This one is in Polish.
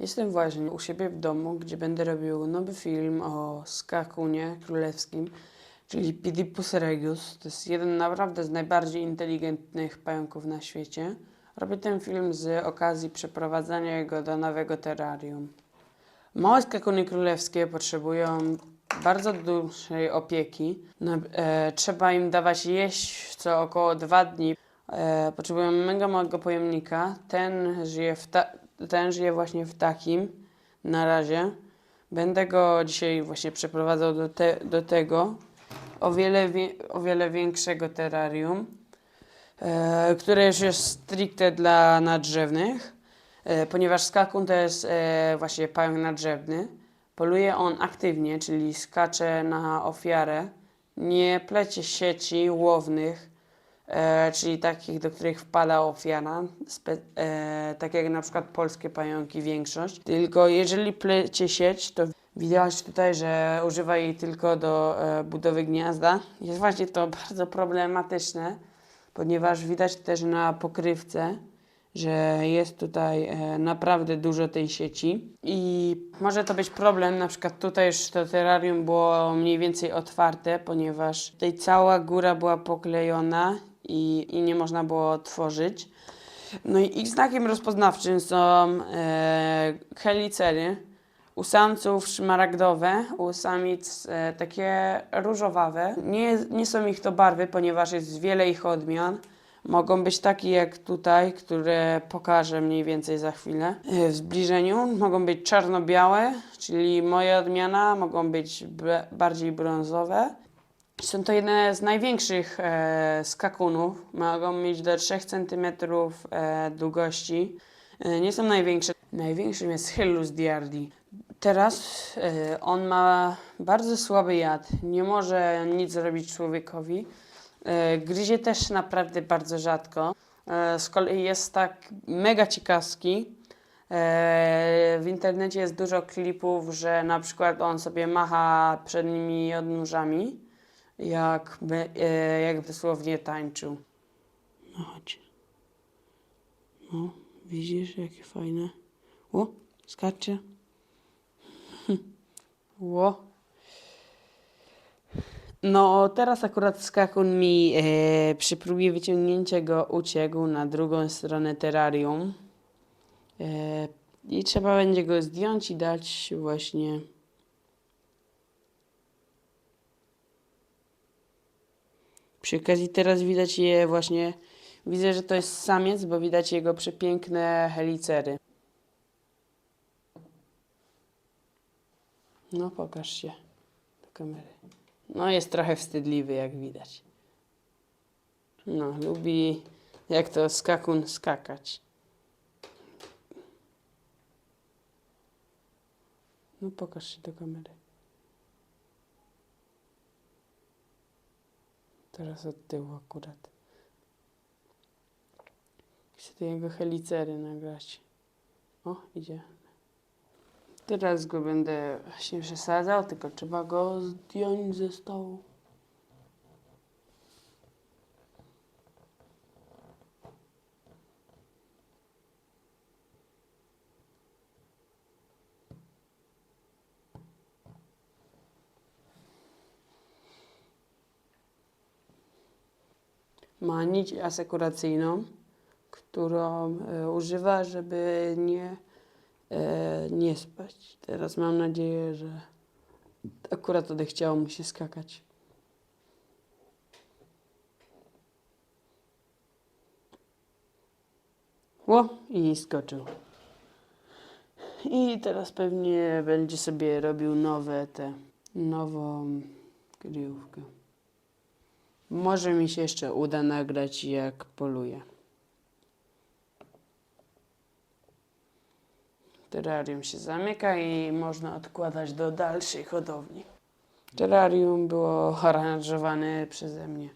Jestem właśnie u siebie w domu, gdzie będę robił nowy film o skakunie królewskim, czyli Pidipus regius. To jest jeden naprawdę z najbardziej inteligentnych pająków na świecie. Robię ten film z okazji przeprowadzania jego do nowego terrarium. Małe skakuny królewskie potrzebują bardzo dużej opieki. Na, e, trzeba im dawać jeść co około dwa dni. E, potrzebują mega małego pojemnika. Ten żyje, w ta, żyje właśnie w takim na razie. Będę go dzisiaj właśnie przeprowadzał do, te, do tego o wiele, wie, o wiele większego terrarium, e, które już jest stricte dla nadrzewnych. E, ponieważ skakun to jest e, właśnie pająk nadrzewny. Poluje on aktywnie, czyli skacze na ofiarę. Nie plecie sieci łownych, e, czyli takich, do których wpada ofiara, spe, e, tak jak na przykład polskie pająki większość. Tylko jeżeli plecie sieć, to widać tutaj, że używa jej tylko do e, budowy gniazda. Jest właśnie to bardzo problematyczne, ponieważ widać też na pokrywce, że jest tutaj e, naprawdę dużo tej sieci i może to być problem, na przykład tutaj już to terrarium było mniej więcej otwarte, ponieważ tutaj cała góra była poklejona i, i nie można było otworzyć. No i ich znakiem rozpoznawczym są e, helicery, u samców szmaragdowe, u samic e, takie różowawe. Nie, nie są ich to barwy, ponieważ jest wiele ich odmian. Mogą być takie jak tutaj, które pokażę mniej więcej za chwilę e, w zbliżeniu. Mogą być czarno-białe, czyli moja odmiana, mogą być bardziej brązowe. Są to jedne z największych e, skakunów. Mogą mieć do 3 cm e, długości. E, nie są największe. Największym jest Hyllus diardi. Teraz e, on ma bardzo słaby jad. Nie może nic zrobić człowiekowi. E, gryzie też naprawdę bardzo rzadko. E, z kolei jest tak mega ciekawski. E, w internecie jest dużo klipów, że na przykład on sobie macha przednimi odnóżami, jakby, e, jak dosłownie tańczył. No chodź. No, widzisz jakie fajne. O, skacze. Ło. No, teraz akurat skakun mi e, przy próbie wyciągnięcia go uciekł na drugą stronę terrarium. E, I trzeba będzie go zdjąć i dać właśnie. Przy okazji teraz widać je właśnie. Widzę, że to jest samiec, bo widać jego przepiękne helicery. No, pokaż się do kamery. No, jest trochę wstydliwy, jak widać. No, lubi jak to skakun skakać. No, pokaż się do kamery. Teraz od tyłu akurat. Chcę te jego helicery nagrać. O, idzie. Teraz go będę właśnie przesadzał, tylko trzeba go zdjąć ze stołu. Ma nić asekuracyjną, którą e, używa, żeby nie e, nie spać. Teraz mam nadzieję, że akurat odechciało mu się skakać. Ło i skoczył. I teraz pewnie będzie sobie robił nowe te, nową kryjówkę. Może mi się jeszcze uda nagrać jak poluje. Terrarium się zamyka i można odkładać do dalszej hodowli. Terrarium było aranżowane przeze mnie.